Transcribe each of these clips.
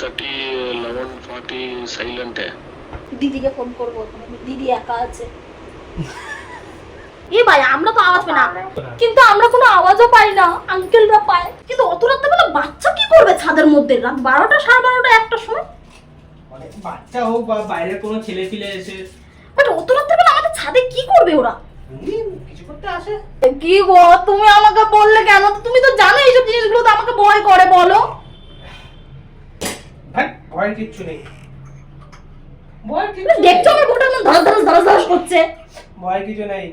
Thirty eleven forty silent দিদিকে phone করব দিদি একা আছে। এ ভাই আমরা তো আওয়াজ পাই না। কিন্তু আমরা কোনো আওয়াজও পাই না আঙ্কেলরা পায়। কিন্তু অত রাত্রে বেলা বাচ্চা কি করবে ছাদের মধ্যে? রাত বারোটা সাড়ে বারোটা একটা সময়? মানে বাচ্চা হোক বা বাইরের কোনো ছেলে ফিলে এসে। বাট অত রাত্রে বেলা আমাদের ছাদে কি করবে ওরা? কিছু করতে আসে। কি গো তুমি আমাকে বললে কেন? তুমি তো জানো এইসব জিনিসগুলো তো আমাকে ভয় করে বলো। ভাই ভয়ের কিচ্ছু নেই। ভয়ের কিছু দেখছ আমার বোটা কেমন ধরাস ধরাস ধরাস ধরাস করছে। ভয়ের কিছু নেই।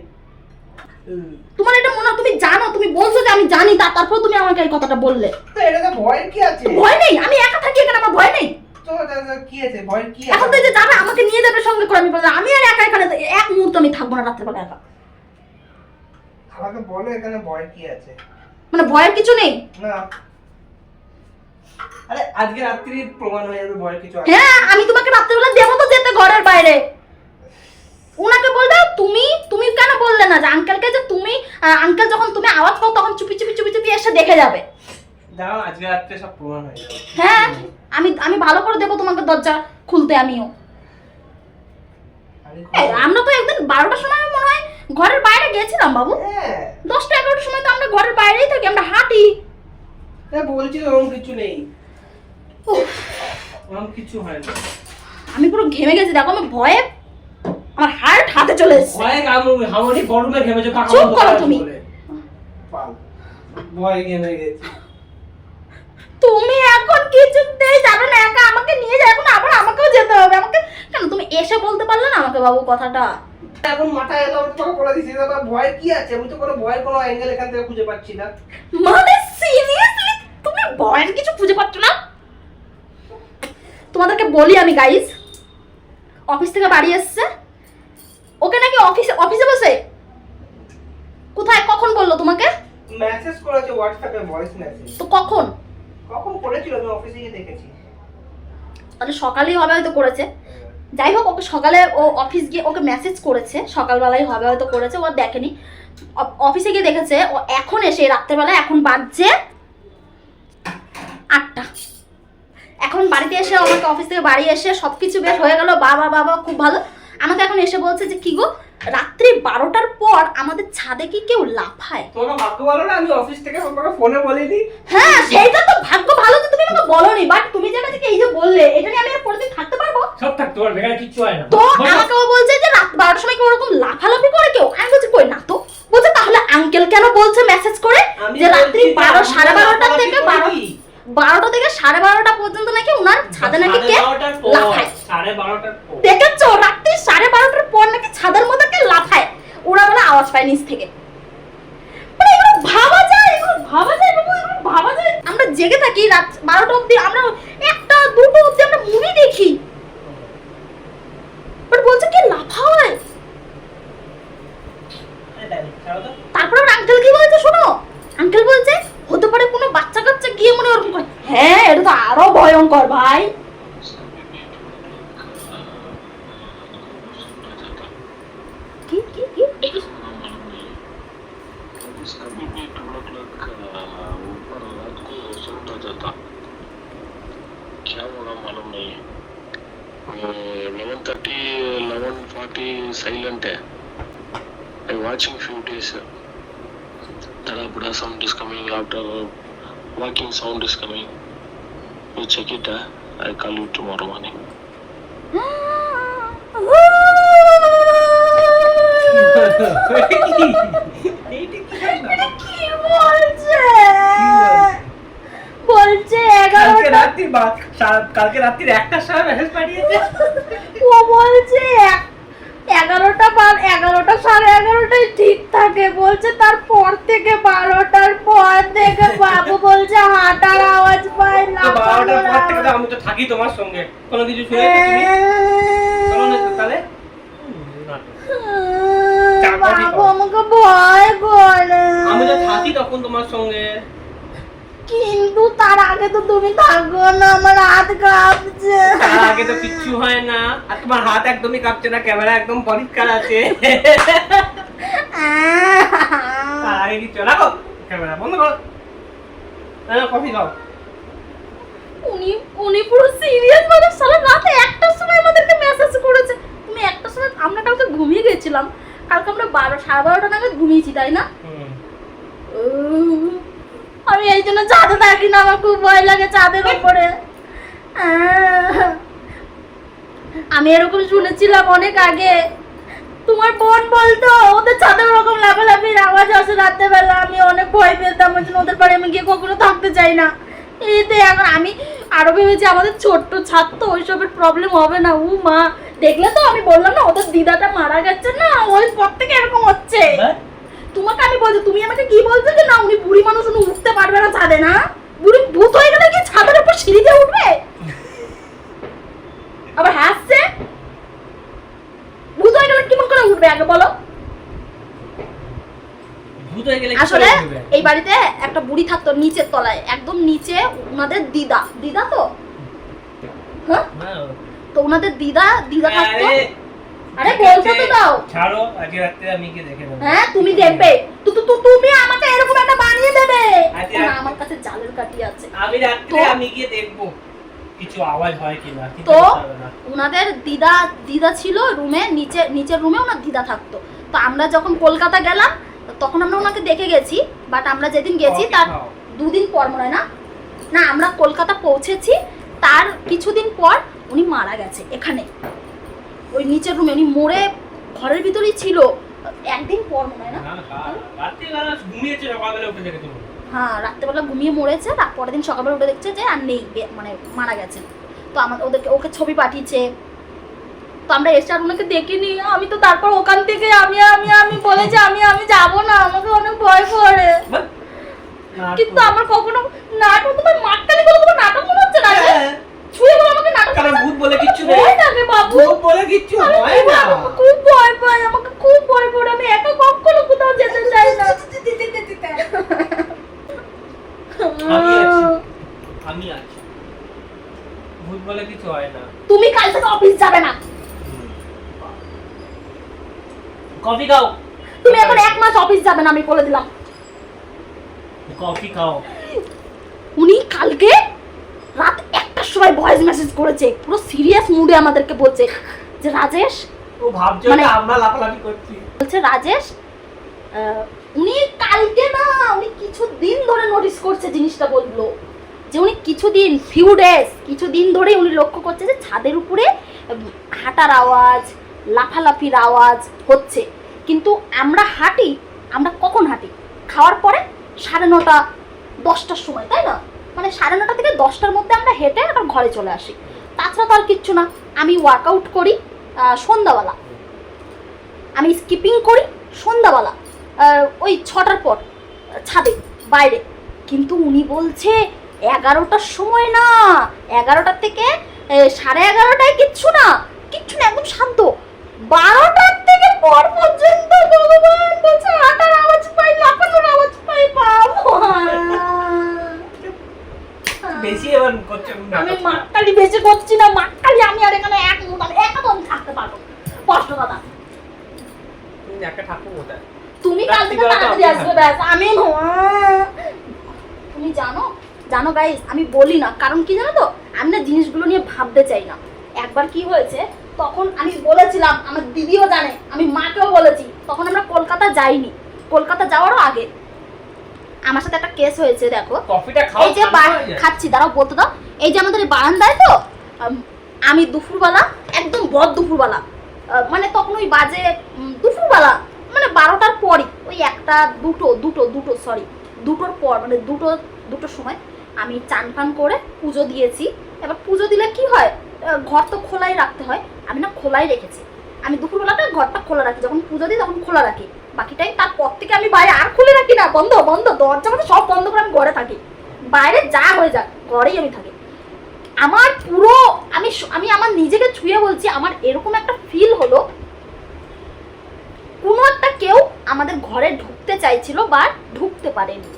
তোমার এটা মনে তুমি জানো তুমি বলছো যে আমি জানি তা তারপর তুমি আমাকে এই কথাটা বললে। তো এটাতে ভয়ের কি আছে? ভয় নেই আমি একা থাকি এখানে আমার ভয় নেই। তো এটা- এটা কি আছে? ভয়ের কি এখন তো যে যাবে আমাকে নিয়ে যাবে সঙ্গে করে আমি বললাম আমি আর একা এখানে এক মুহূর্ত আমি থাকব না রাত্রেবেলা একা। আমাকে বলো এখানে ভয়ের কি আছে। মানে ভয়ের কিছু নেই? না। আরে আজকে রাত্রি প্রমাণ হয়ে যাবে কিছু হ্যাঁ আমি তোমাকে রাত্রেবেলা দেবো তো যেতে ঘরের বাইরে। ওনাকে বলবে তুমি তুমি কেন বললে না? যে আঙ্কেলকে যে তুমি আঙ্কেল যখন তুমি আওয়াজ পাও তখন চুপি চুপি চুপি চুপি এসে দেখে যাবে। দাঁড়াও আজকে রাত্রে সব প্রমাণ হয়ে যাবে। হ্যাঁ আমি আমি ভালো করে দেবো তোমাকে দরজা খুলতে আমিও। আমরা তো একদিন বারোটার সময় মনে হয় ঘরের বাইরে গেছিলাম বাবু। হ্যাঁ। দশটা এগারোটার সময় তো আমরা ঘরের বাইরেই থাকি আমরা হাঁটি। বলছি ওরকম কিছু নেই। ওরকম কিছু হয় না। আমি পুরো ঘেমে গেছি দেখো আমি ভয়ে আমার হার্ট হাতে চলে এসেছে। ভয়ে কামড় হামড়ি গরমে ঘেমেছে কাকা চুপ করো তুমি। ভয় ঘেমে গেছি। তুমি এখন কিছুতেই যাবে না একা আমাকে নিয়ে যাবে এখন আবার আমাকেও যেতে হবে। আমাকে কেন তুমি এসে বলতে পারলে না আমাকে বাবু কথাটা? এখন মাথায় এলো বলে দিছি ভয় কি আছে? আমি তো কোনো ভয়ের কোনো অ্যাঙ্গেল এখান থেকে খুঁজে পাচ্ছি না। মানে তুমি ভয়ের কিছু খুঁজে পাচ্ছ না? তোমাদেরকে বলি আমি গাইস অফিস থেকে বাড়ি এসছে। ওকে নাকি অফিসে অফিসে বসে? কোথায়? কখন বলল তোমাকে? মেসেজ করেছে হোয়াটসঅ্যাপে ভয়েস মেসেজ তো কখন? কখন করেছিল? আমি অফিসে গিয়ে দেখেছি। তাহলে সকালেই হবে হয়তো করেছে। যাই হোক ওকে সকালে ও অফিস গিয়ে ওকে মেসেজ করেছে। সকালবেলায় হবে হয়তো করেছে ও দেখেনি। অফিসে গিয়ে দেখেছে ও এখন এসে রাত্রেবেলায় এখন বাজছে আটটা। এখন বাড়িতে এসে আমাকে অফিস থেকে বাড়ি এসে সব কিছু বেশ হয়ে গেল। বাবা বাবা খুব ভালো। আমাকে এখন এসে বলছে যে কি গো রাত্রি বারোটার পর আমাদের ছাদে কি কেউ লাফায়? তোমাকে ভাগ্য বলো না? আমি অফিস থেকে তোমাকে ফোনে বলিনি। হ্যাঁ সেইটা তো ভাগ্য ভালো যে তুমি আমাকে বলনি। বাট তুমি যেটা থেকে এই যে বললে এটা নিয়ে আমি আর পরের দিন থাকতে পারব? সব থাকতে পারবে এখানে কিচ্ছু হয় না। তো আমাকে বলছে যে রাত বারোটার সময় কি ওরকম লাফালাফি করে কেউ? আমি বলছি কই না তো? বলছে তাহলে আঙ্কেল কেন বলছে ভয়ঙ্কর ভাই কি কি কি इसका भी भी टू ओ क्लॉक ऊपर रात को सोता जाता क्या होगा मालूम नहीं eleven thirty eleven forty silent है I watching few days tada buda sound is coming after walking sound is coming You check it uh, i call you tomorrow morning. বলছে কালকে রাত্রি বা- কালকে রাত্রির একটার সময় মেসেজ পাঠিয়েছে। ও বলছে এক- এগারোটা বার এগারোটা সাড়ে এগারোটায় ঠিক থাকে। বলছে তারপর থেকে বারোটার পর থেকে বাবু বলছে হাঁটার আওয়াজ পায় তো বারোটার পর থেকে আমি তো থাকি তোমার সঙ্গে। কোনো কিছু শুনে না তাহলে। বাবু আমাকে ভয় করে। আমি তো থাকি তখন তোমার সঙ্গে। কিন্তু তার আগে তো তুমি থাকো না আমার হাত কাঁপছে। তার আগে তো কিচ্ছু হয় না। আর তোমার হাত একদমই কাঁপছে না ক্যামেরা একদম পরিষ্কার আছে। তার আগে কিচ্ছু রাখো। ক্যামেরা বন্ধ করো। কফি খাও। উনি উনি পুরো সিরিয়াস ভাবে সারা রাতে একটার সময় আমাদেরকে মেসেজ করেছে। তুমি একটার সময় আমরা কালকে ঘুমিয়ে গেছিলাম। কালকে আমরা বারো সাড়ে বারোটা নাগাদ ঘুমিয়েছি তাই না? হুম। চাঁদে থাকি না আমার খুব ভয় লাগে চাঁদের উপরে। আমি এরকম শুনেছিলাম অনেক আগে। তোমার বোন বলতো ওদের ছাদের ওরকম লাফালাফির আওয়াজ আসে রাত্রেবেলা আমি অনেক ভয় পেতাম ওই জন্য ওদের বাড়ি আমি গিয়ে কখনো থাকতে চাই না। এতে এখন আমি আরও ভেবেছি আমাদের ছোট্ট ছাদ তো ওইসবের প্রবলেম হবে না। উ মা দেখলে তো আমি বললাম না ওদের দিদাটা মারা গেছে না ওই পর থেকে এরকম হচ্ছে। এবার? তোমাকে আমি বলছি তুমি আমাকে কি বলছো যে না উনি বুড়ি মানুষ উনি উঠতে পারবে না ছাদে না? বুড়ি ভূত হয়ে গেলে কি ছাদের উপর সিঁড়ি দিয়ে উঠবে? আবার হাসছে? ভূত হয়ে গেলে কেমন করে উঠবে আগে বলো? আসলে এই বাড়িতে একটা বুড়ি থাকতো নিচের তলায় একদম নিচে ওনাদের দিদা। দিদা তো? হ্যাঁ? হ্যাঁ। তো ওনাদের দিদা দিদা থাকতো? আরে, বলতে তো দাও। ছাড়ো আজকে রাত্রে আমি গিয়ে দেখে নেব। হ্যাঁ তুমি দেখবে। তো তো তুমি আমাকে এরকম একটা বানিয়ে দেবে। আমার কাছে জালের কাঠি আছে। আমি রাত্রে তো- আমি গিয়ে দেখব কিছু আওয়াজ হয় কিনা তো ওনাদের দিদা দিদা ছিল রুমে নিচে নিচের রুমে ওনার দিদা থাকতো। তো আমরা যখন কলকাতা গেলাম তখন আমরা ওনাকে দেখে গেছি বাট আমরা যেদিন গেছি তার দুদিন পর মনে হয় না? না আমরা কলকাতা পৌঁছেছি তার কিছুদিন পর উনি মারা গেছে এখানে। ওই নিচের রুমে উনি মরে ঘরের ভিতরেই ছিল। একদিন পর মনে হয় না? হ্যাঁ। রাত্রেবেলা ঘুমিয়ে মরেছে পরের দিন সকালবেলা উঠে দেখছে যে আর নেই মানে মারা গেছে। তো আমাদের ওদেরকে ওকে ছবি পাঠিয়েছে। তো আমরা এসে আর ওনাকে দেখিনি। আমি তো তারপর ওখান থেকে আমি আমি আমি বলে যে আমি আমি যাব না আমাকে অনেক ভয় করে। কিন্তু আমার কখনো নাটক তোমার মাটকালি বলে তোমার নাটক মনে হচ্ছে না ছুঁয়ে বলে আমাকে নাটক কারণ ভূত বলে কিচ্ছু? নেই। ভয় লাগে বাবু। ভূত বলে কিচ্ছু হয় না। খুব ভয় পাই আমাকে খুব ভয় আমি একা কখনো কোথাও যেতে চাই না। আমি আছি। আমি আছি। ভূত বলে কিছু হয় না। তুমি কাল থেকে অফিস যাবে না। কফি খাও। তুমি এখন এক মাস অফিস যাবে না আমি বলে দিলাম। কফি খাও। উনি কালকে ভয়েস মেসেজ করেছে পুরো সিরিয়াস মুডে আমাদেরকে বলছে যে রাজেশ ও ভাবছ মানে- আমরা লাফালাফি করছি। বলছে রাজেশ উনি কালকে না উনি কিছু দিন ধরে নোটিস করছে জিনিসটা বলল যে উনি কিছুদিন ফিউ ডেজ কিছুদিন ধরে উনি লক্ষ্য করছে যে ছাদের উপরে হাঁটার আওয়াজ লাফালাফির আওয়াজ হচ্ছে। কিন্তু আমরা হাঁটি আমরা কখন হাঁটি? খাওয়ার পরে সাড়ে নটা দশটার সময় তাই না? মানে সাড়ে নটা থেকে দশটার মধ্যে আমরা হেঁটে আবার ঘরে চলে আসি। তাছাড়া তো আর কিচ্ছু না। আমি ওয়ার্কআউট করি সন্ধ্যাবেলা। আমি স্কিপিং করি, সন্ধ্যাবেলা। ওই ছটার পর, ছাদে, বাইরে। কিন্তু উনি বলছে, এগারোটার সময় না। এগারোটার থেকে সাড়ে এগারোটায় কিচ্ছু না। কিচ্ছু না, একদম শান্ত। বারোটার থেকে পর পর্যন্ত ভগবান বলছে হাঁটার আওয়াজ পাই, লাফানোর আওয়াজ পাই বাবা বেশি এবার করছে আমি বেঁচে করছি না আমি আর এখানে এক আমি একদম থাকতে পারব তুমি কোথায় তুমি কাল থেকে তাড়াতাড়ি আসবে ব্যাস আমি তুমি জানো জানো গাইস আমি বলি না কারণ কি জানো তো? আমি না জিনিসগুলো নিয়ে ভাবতে চাই না। একবার কি হয়েছে তখন আমি বলেছিলাম আমার দিদিও জানে আমি মাকেও বলেছি তখন আমরা কলকাতা যাইনি। কলকাতা যাওয়ারও আগে। আমার সাথে একটা কেস হয়েছে দেখো। কফিটা খাও এই যে। খাচ্ছি দাঁড়াও বলতে দাও এই যে আমাদের বারান্দায় তো আমি দুপুরবেলা একদম বদ দুপুরবেলা মানে তখন ওই বাজে দুপুরবেলা মানে বারোটার পরই ওই একটা দুটো দুটো দুটো সরি দুটোর পর মানে দুটো দুটোর সময় আমি চান ফান করে পুজো দিয়েছি। এবার পুজো দিলে কি হয় ঘর তো খোলাই রাখতে হয় আমি না খোলাই রেখেছি। আমি দুপুরবেলাটা ঘরটা খোলা রাখি যখন পুজো দিই তখন খোলা রাখি। বাকি টাইম তারপর থেকে আমি বাইরে আর খুলে রাখি না, বন্ধ বন্ধ, দরজা মানে সব বন্ধ করে আমি ঘরে থাকি। বাইরে যা হয়ে যাক ঘরেই আমি থাকি। আমার পুরো, আমি আমি আমার নিজেকে ছুঁয়ে বলছি, আমার এরকম একটা ফিল হলো, কোনো একটা কেউ আমাদের ঘরে ঢুকতে চাইছিল বা ঢুকতে পারেনি।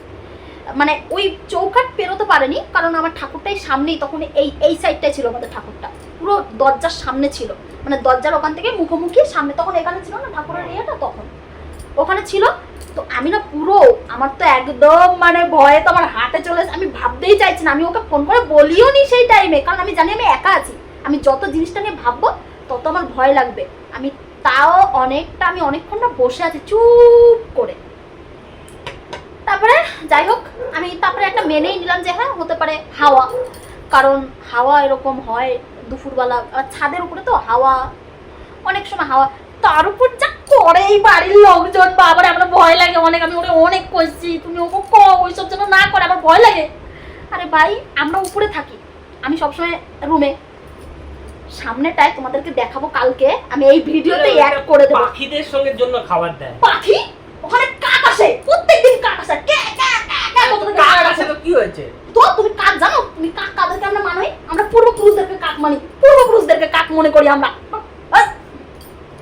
মানে ওই চৌকাট পেরোতে পারেনি, কারণ আমার ঠাকুরটাই সামনেই, তখন এই এই সাইডটাই ছিল আমাদের ঠাকুরটা। পুরো দরজার সামনে ছিল। মানে দরজার ওখান থেকে মুখোমুখি, সামনে তখন এখানে ছিল না ঠাকুরের ইয়েটা, তখন। ওখানে ছিল। তো আমি না পুরো, আমার তো একদম মানে ভয়ে তো আমার হাতে চলে আমি ভাবতেই চাইছি না। আমি ওকে ফোন করে বলিও নি সেই টাইমে কারণ আমি জানি আমি একা আছি। আমি যত জিনিসটা নিয়ে ভাববো, তত আমার ভয় লাগবে। আমি তাও অনেকটা, আমি অনেকক্ষণ না বসে আছি চুপ করে। তারপরে যাই হোক, আমি তারপরে একটা মেনেই নিলাম যে হ্যাঁ হতে পারে হাওয়া। কারণ হাওয়া এরকম হয় দুপুরবেলা ছাদের উপরে তো হাওয়া, অনেক সময় হাওয়া। তার উপর যা বাড়ির লোকজন বাবার আমার ভয় লাগে অনেক আমি ওরে অনেক কইছি তুমি ওকে ক ওইসব যেন না করে আমার ভয় লাগে। আরে ভাই আমরা উপরে থাকি আমি সবসময় রুমে। সামনেটায় তোমাদেরকে দেখাবো কালকে আমি এই ভিডিওতে অ্যাড করে দেবো। পাখিদের সঙ্গে জন্য খাবার দেয়। পাখি? ওখানে কাক আসে প্রত্যেকদিন কাক আসে। কে কে কাক আসে তো কি হয়েছে? তো তুমি কাক জানো? তুমি কাক কাদেরকে আমরা মানি? আমরা পূর্বপুরুষদেরকে কাক মানি। পূর্বপুরুষদেরকে কাক মনে করি আমরা।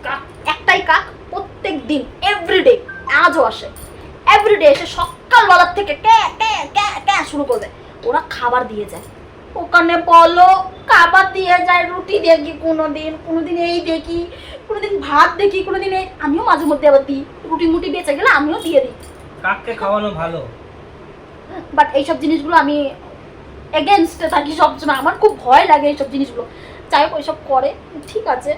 কাক। একটাই কাক প্রত্যেক দিন এভরিডে আজও আসে। এভরিডে এসে সকালবেলার থেকে শুরু করবে। ওরা খাবার দিয়ে যায়। ওখানে বলো খাবার দিয়ে যায় রুটি দেখি কোনোদিন কোনোদিন এই দেখি কোনোদিন ভাত দেখি কোনোদিন এই আমিও মাঝে মধ্যে আবার দিই। রুটি মুটি বেঁচে গেলে আমিও দিয়ে দিই। কাককে খাওয়ানো ভালো? বাট এইসব জিনিসগুলো আমি এগেনস্টে থাকি সবসময়। আমার খুব ভয় লাগে এইসব জিনিসগুলো। যাই হোক ওইসব করে। ঠিক আছে।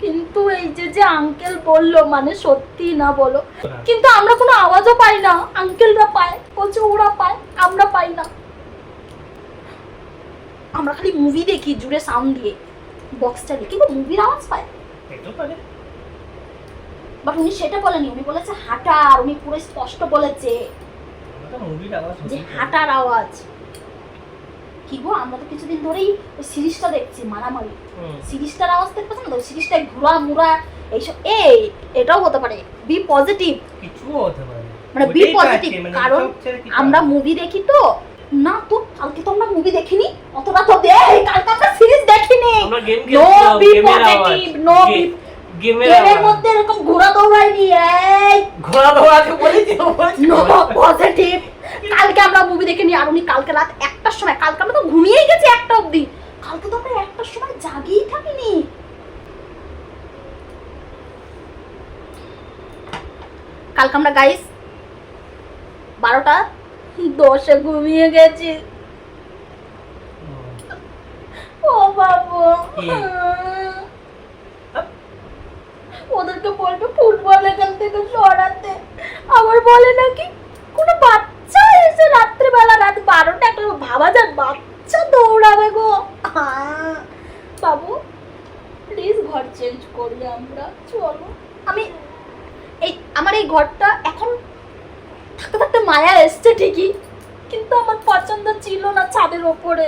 কিন্তু এই যে যে আঙ্কেল বলল মানে সত্যি না বলো কিন্তু আমরা কোনো আওয়াজও পাই না। আঙ্কেলরা পায় বলছে ওরা পায় আমরা পাই না। আমরা খালি মুভি দেখি জুড়ে সাউন্ড দিয়ে। বক্স চালিয়ে কিন্তু মুভির আওয়াজ পায়। বাট উনি সেটা বলেনি উনি বলেছে হাঁটার উনি পুরো স্পষ্ট বলেছে যে হাঁটার আওয়াজ। কি গো? আমরা তো কিছুদিন ধরেই ওই সিরিজটা দেখছি মারামারি। সিরিজটার আওয়াজ দেখতে পাচ্ছ না? তো সিরিজটায় ঘোরা মুরা এইসব। এই এটাও হতে পারে। বি পজিটিভ কিছুও হতে পারে মানে বি পজিটিভ মানে কারণ কিছু আমরা মুভি দেখি তো। না তো কালকে তো আমরা মুভি দেখিনি। অতটা তো দেখ কালকে আমরা সিরিজ দেখিনি। আমরা game no be positive no be গেমের মধ্যে এরকম ঘোরা দৌড়াইনি এই। ঘোড়া দৌড়াতে বলেছি নো পজিটিভ কালকে আমরা মুভি দেখে নি আর উনি কালকে রাত একটার সময় কালকে আমরা তো ঘুমিয়েই গেছি একটা অবধি। কালকে তো আমরা একটার সময় জাগিয়েই থাকিনি। কালকে আমরা গাইস বারোটা দশে ঘুমিয়ে গেছি। ও বাবু? ওদেরকে বলবে ফুটবল এখান থেকে সরাতে। আবার বলে নাকি বারোটা একটা ভাবা যায় বাচ্চা দৌড়াবে গো। বাবু প্লিজ ঘর চেঞ্জ করি আমরা। চলো। আমি এই আমার এই ঘরটা এখন থাকতে থাকতে মায়া এসছে ঠিকই কিন্তু আমার পছন্দ ছিল না ছাদের ওপরে।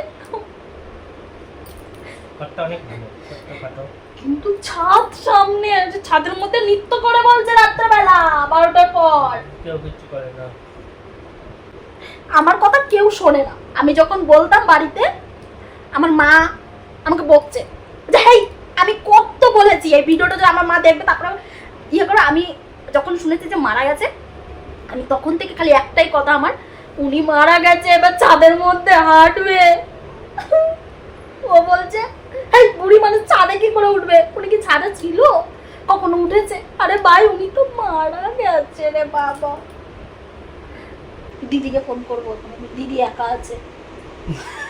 কিন্তু ছাদ সামনে ছাদের মধ্যে নৃত্য করে বলছে রাত্রেবেলা বারোটার পর। কেউ কিছু করে না। আমার কথা কেউ শোনে না। আমি যখন বলতাম বাড়িতে, আমার মা আমাকে বকছে যে, হেই, আমি কত বলেছি, এই ভিডিওটা যে আমার মা দেখবে, তারপরে ইয়ে করে আমি যখন শুনেছি যে মারা গেছে আমি তখন থেকে খালি একটাই কথা আমার, উনি মারা গেছে, এবার ছাদের মধ্যে হাঁটবে। ও বলছে এই বুড়ি মানুষ ছাদে কি করে উঠবে? উনি কি ছাদে ছিল? কখনো উঠেছে? আরে ভাই, উনি তো মারা গেছে রে বাবা। দিদিকে ফোন করব দিদি একা আছে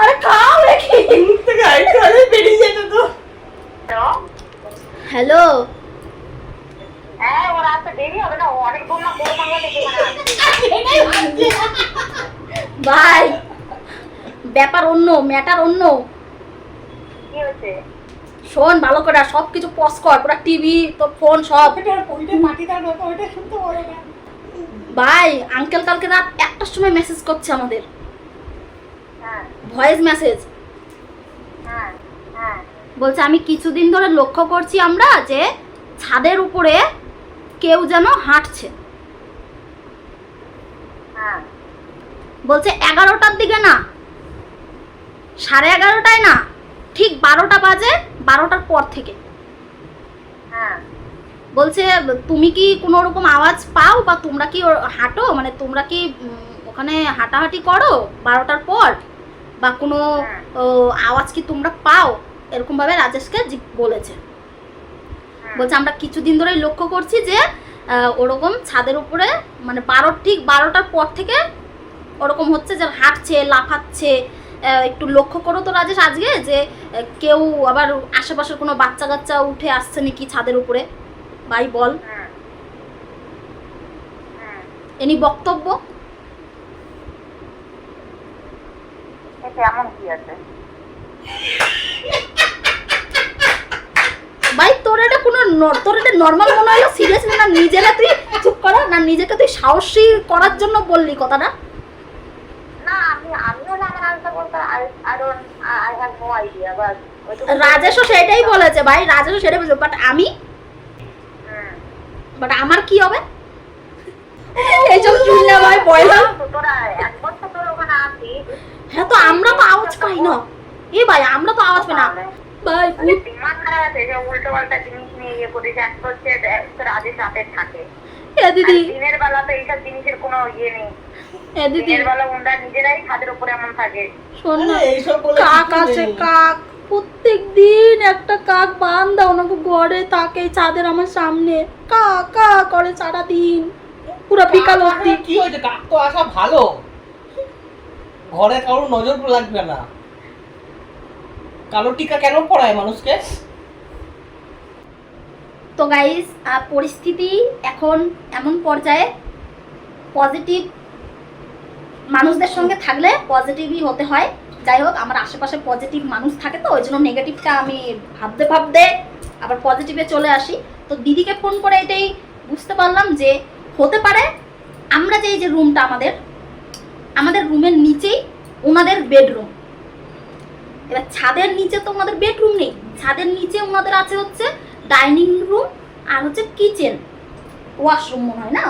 আরে খাও দেখি বেরিয়ে যেত তো হ্যালো হ্যাঁ ওর আসতে দেরি হবে না ও অনেক দূর না বড় বাংলা থেকে মানে ভাই ব্যাপার অন্য ম্যাটার অন্য কি হয়েছে শোন ভালো করে সব কিছু পজ কর পুরো টিভি তো ফোন সব। ভাই আঙ্কেল কালকে রাত একটার সময় মেসেজ করছে আমাদের। হ্যাঁ। ভয়েস মেসেজ হ্যাঁ হ্যাঁ। বলছে আমি কিছুদিন ধরে লক্ষ্য করছি আমরা যে ছাদের উপরে কেউ যেন হাঁটছে। হ্যাঁ। বলছে এগারোটার দিকে না। সাড়ে এগারোটায় না। ঠিক বারোটা বাজে বারোটার পর থেকে। হ্যাঁ। বলছে তুমি কি কোনো রকম আওয়াজ পাও বা তোমরা কি হাঁটো? মানে তোমরা কি ওখানে হাঁটাহাঁটি করো বারোটার পর? বা কোনো হ্যাঁ। আওয়াজ কি তোমরা পাও? এরকম ভাবে রাজেশকে বলেছে। বলছে আমরা কিছুদিন ধরেই লক্ষ্য করছি যে ওরকম ছাদের উপরে মানে বারো ঠিক বারোটার পর থেকে ওরকম হচ্ছে যে হাঁটছে লাফাচ্ছে একটু লক্ষ্য করো তো রাজেশ আজকে যে কেউ আবার আশেপাশের কোনো বাচ্চা কাচ্চা উঠে আসছে নাকি ছাদের উপরে? ভাই বল। হুম। হুম। এনি বক্তব্য? ভাই তোর এটা কোনো তোর এটা নর্মাল মনে হলো সিরিয়াসলি না? নিজেরা তুই চুপ করা? না নিজেকে তুই সাহসী করার জন্য বললি কথাটা না আমি আমি হলে আমার আনসার বলতে I I don't I have no idea but রাজেশও সেটাই বলেছে ভাই রাজেশও সেটাই বলেছে বাট আমি বাট আমার কি হবে? এইসব শুনি না ভাই আছিস। হ্যাঁ তো আমরা তো আওয়াজ পাই না। এ ভাই আমরা তো আওয়াজ পাই না। ভাই উল্টো পাল্টা জিনিস নিয়ে ইয়ে তো হচ্ছে রাতে থাকে। এ দিদি। দিনের বেলা তো এইসব জিনিসের কোনো ইয়ে নেই। এ দিদি। দিনের বেলা ওনরা নিজেরাই ছাদের উপরে এমন থাকে। শোন না কাক আছে কাক। প্রত্যেক দিন একটা কাক বান ওনাকে ঘরে থাকে চাঁদের আমার সামনে। কা কা করে সারা দিন পুরো বিকাল কি হয়েছে? কাক তো আসা ভালো। ঘরে কারোর নজর লাগবে না। কালো টিকা কেন পড়ায় মানুষকে? তো গাইস পরিস্থিতি এখন এমন পর্যায়ে পজিটিভ মানুষদের সঙ্গে থাকলে পজিটিভই হতে হয়। যাই হোক, আমার আশেপাশে পজিটিভ মানুষ থাকে তো, ওই জন্য নেগেটিভটা আমি ভাবতে ভাবতে আবার পজিটিভে চলে আসি। তো দিদিকে ফোন করে এটাই বুঝতে পারলাম যে হতে পারে আমরা যে এই যে রুমটা আমাদের আমাদের রুমের নিচেই ওনাদের বেডরুম এবার ছাদের নিচে তো ওনাদের বেডরুম নেই, ছাদের নিচে ওনাদের আছে হচ্ছে ডাইনিং রুম আর হচ্ছে কিচেন। ওয়াশরুম মনে হয় না?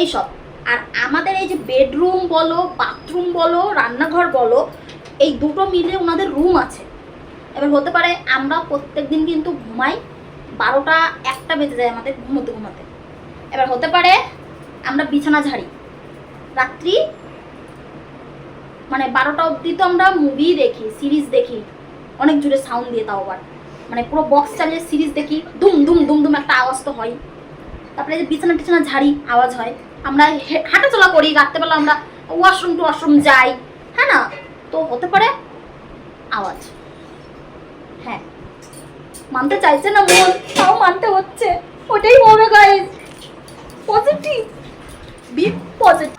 এইসব। আর আমাদের এই যে বেডরুম বলো, বাথরুম বলো, রান্নাঘর বলো, এই দুটো মিলে ওনাদের রুম আছে। এবার হতে পারে আমরা প্রত্যেক দিন কিন্তু ঘুমাই বারোটা একটা বেজে যায় আমাদের ঘুমোতে ঘুমাতে। এবার হতে পারে আমরা বিছানা ঝাড়ি। রাত্রি মানে বারোটা অবধি তো আমরা মুভি দেখি সিরিজ দেখি, অনেক জোরে সাউন্ড দিয়ে তাও আবার। মানে পুরো বক্স চালিয়ে সিরিজ দেখি, দুম দুম দুম দুম একটা আওয়াজ তো হয়। তারপরে বিছানা টিছানা ঝাড়ি আওয়াজ হয়। আমরা হাঁটাচলা করি, রাত্রেবেলা আমরা ওয়াশরুম টু ওয়াশরুম যাই হ্যাঁ না? তো হতে পারে আওয়াজ। হ্যাঁ। মানতে চাইছে না মন, তাও মানতে হচ্ছে। ওটাই হবে গাইজ পজিটিভ বি পজিটিভ